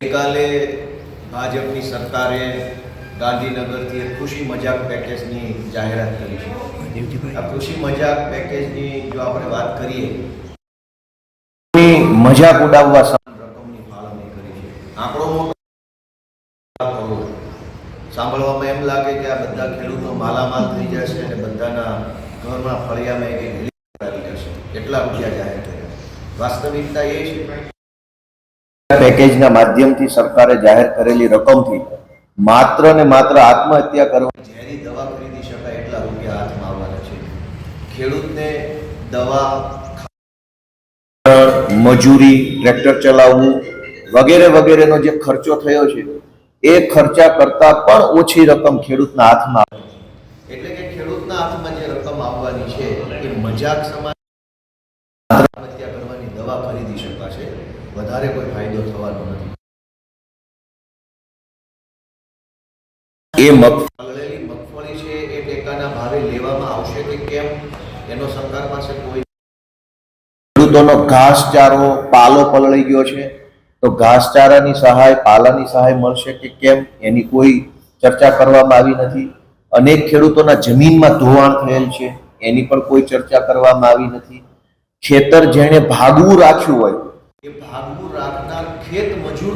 ગઈકાલે ભાજપની સરકારે ગાંધીનગરથી એક ખુશી મજાક પેકેજની જાહેરાત કરી છે. આ ખુશી મજાક પેકેજની જો આપણે વાત કરીએ મજાક ઉડાવવા રકમની ફાળવણી કરી છે. આંકડો સાંભળવામાં એમ લાગે કે આ બધા ખેડૂતો માલામાલ થઈ જશે અને બધાના ઘરમાં ફળિયામાં એક જશે. એટલા રૂપિયા જાહેર કર્યા. વાસ્તવિકતા એ છે પેકેજના માધ્યમથી સરકારે જાહેર કરેલી રકમથી માત્ર ને માત્ર આત્મહત્યા કરવા ઝેરી દવા ખરીદી શકાય એટલા રૂપિયા હાથમાં આવવાના છે ખેડૂતને દવા મજૂરી ટ્રેક્ટર ચલાવવું વગેરે વગેરેનો જે ખર્ચો થયો છે એ ખર્ચા કરતા પણ ઓછી રકમ ખેડૂતના હાથમાં આવે છે. એટલે કે ખેડૂતના હાથમાં જે રકમ આવવાની છે એ મજાક સમાન આત્મહત્યા કરવાની દવા ખરીદી શકાશે વધારે કોઈ ફાયદો થવાનો નથી. એ મગફળી મગફળી છે એ ટેકાના ભાવે લેવામાં આવશે કે કેમ? એનો સરકાર પાસે કોઈ ખેડૂતોનો ઘાસચારો પાલો પલળી ગયો છે. તો ઘાસચારાની સહાય પાલાની સહાય મળશે કે કેમ? એની કોઈ ચર્ચા કરવામાં આવી નથી. અનેક ખેડૂતોના જમીનમાં ધોવાણ થયેલ છે. એની પણ કોઈ ચર્ચા કરવામાં આવી નથી. ખેતર જેણે ભાગવું રાખ્યું હોય એ ભાગવું રાખનાર ખેત મજૂર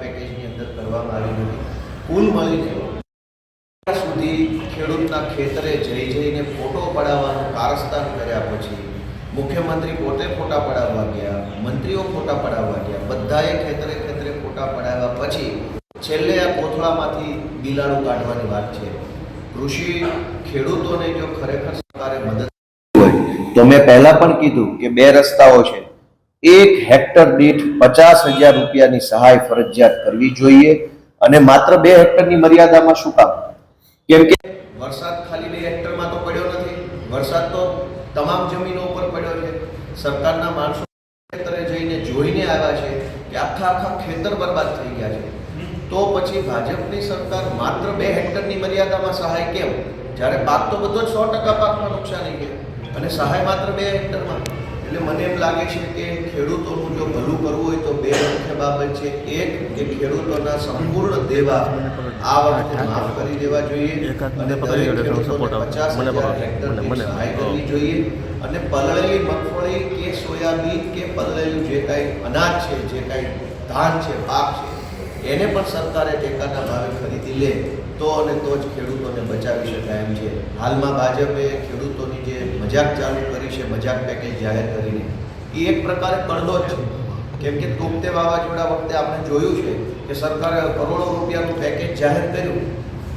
પેકેજની અંદર કરવામાં આવી નથી કુલ મળીને સુધી ખેડૂતના ખેતરે જઈ જઈને ફોટો પડાવવાનું કારસ્તાન કર્યા પછી મુખ્યમંત્રી પોતે ફોટા પડાવવા ગયા, મંત્રીઓ ફોટા પડાવવા ગયા, બધાએ ખેતરે ખેતરે ફોટા પડાવ્યા પછી છેલ્લે આ કોથળામાંથી બિલાડું કાઢવાની વાત છે. કૃષિ ખેડૂતોને જો ખરેખર તો મેં પહેલા પણ કીધું કે બે રસ્તાઓ છે. એક હેક્ટર દીઠ પચાસ હજાર રૂપિયાની સહાય ફરજિયાત કરવી જોઈએ અને માત્ર બે હેક્ટરની મર્યાદામાં શું કામ? કેમ કે વરસાદ ખાલી બે હેક્ટરમાં તો પડ્યો નથી. વરસાદ તો તમામ જમીનો ઉપર પડ્યો છે. સરકારના માણસો ખેતરે જઈને જોઈને આવ્યા છે કે આખા આખા ખેતર બરબાદ થઈ ગયા છે. તો પછી ભાજપની સરકાર માત્ર બે હેક્ટરની મર્યાદામાં સહાય કેમ? જ્યારે પાક તો બધો જ સો ટકા પાકમાં નુકસાની છે અને સહાય માત્ર બે હેક્ટરમાં એટલે મને એમ લાગે છે કે ખેડૂતોનું જો ભલું કરવું હોય તો બે મુખ્ય બાબત છે. એક કે ખેડૂતોના સંપૂર્ણ દેવા આ વખતે માફ કરી દેવા જોઈએ. અને દરેક ખેડૂતોને પચાસ હજાર 50,000 મને પકડો. હેક્ટર મને- દીઠ મને. સહાય કરવી જોઈએ. અને પલળેલી મગફળી કે સોયાબીન કે પલળેલું જે કાંઈ અનાજ છે જે કાંઈ ધાન છે પાક છે એને પણ સરકારે ટેકાના ભાવે ખરીદી લે તો અને તો જ ખેડૂતોને બચાવી શકાય એમ છે. હાલમાં ભાજપે ખેડૂતોની જે મજાક ચાલુ કરી છે મજાક પેકેજ જાહેર કરીને. એ એક પ્રકારે પડદો જ છે. કેમ કે તોકતે વાવાઝોડા વખતે આપણે જોયું છે કે સરકારે કરોડો રૂપિયાનું પેકેજ જાહેર કર્યું.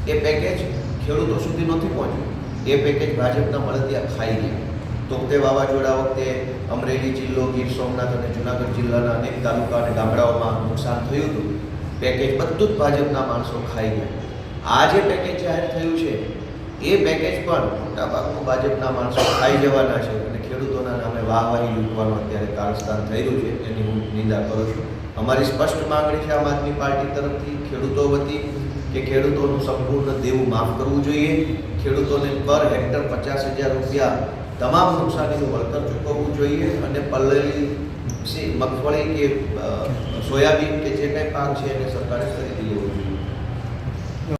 એ પેકેજ ખેડૂતો સુધી નથી પહોંચ્યું. એ પેકેજ ભાજપના મળતિયા ખાઈ ગયા. તોપતે વાવાઝોડા વખતે અમરેલી જિલ્લો ગીર સોમનાથ અને જુનાગઢ જિલ્લાના અનેક તાલુકા અને ગામડાઓમાં નુકસાન થયું હતું. પેકેજ બધું જ ભાજપના માણસો ખાઈ ગયા. આ જે પેકેજ જાહેર થયું એ પેકેજ પણ મોટાભાગનું ભાજપના માણસો ખાઈ જવાના છે અને ખેડૂતોના નામે વાહવાહી લૂંટવાનું અત્યારે કારસ્થાન થઈ છે, એની હું નિંદા કરું છું. અમારી સ્પષ્ટ માંગણી છે આમ આદમી પાર્ટી તરફથી ખેડૂતો વતી કે ખેડૂતોનું સંપૂર્ણ દેવું માફ કરવું જોઈએ. ખેડૂતોને પર હેક્ટર પચાસ હજાર રૂપિયા તમામ નુકસાનીનું વળતર ચૂકવવું જોઈએ અને પલ્લેલી સી- મગફળી કે સોયાબીન કે જે કંઈ પાક છે એને સરકારે ખરીદી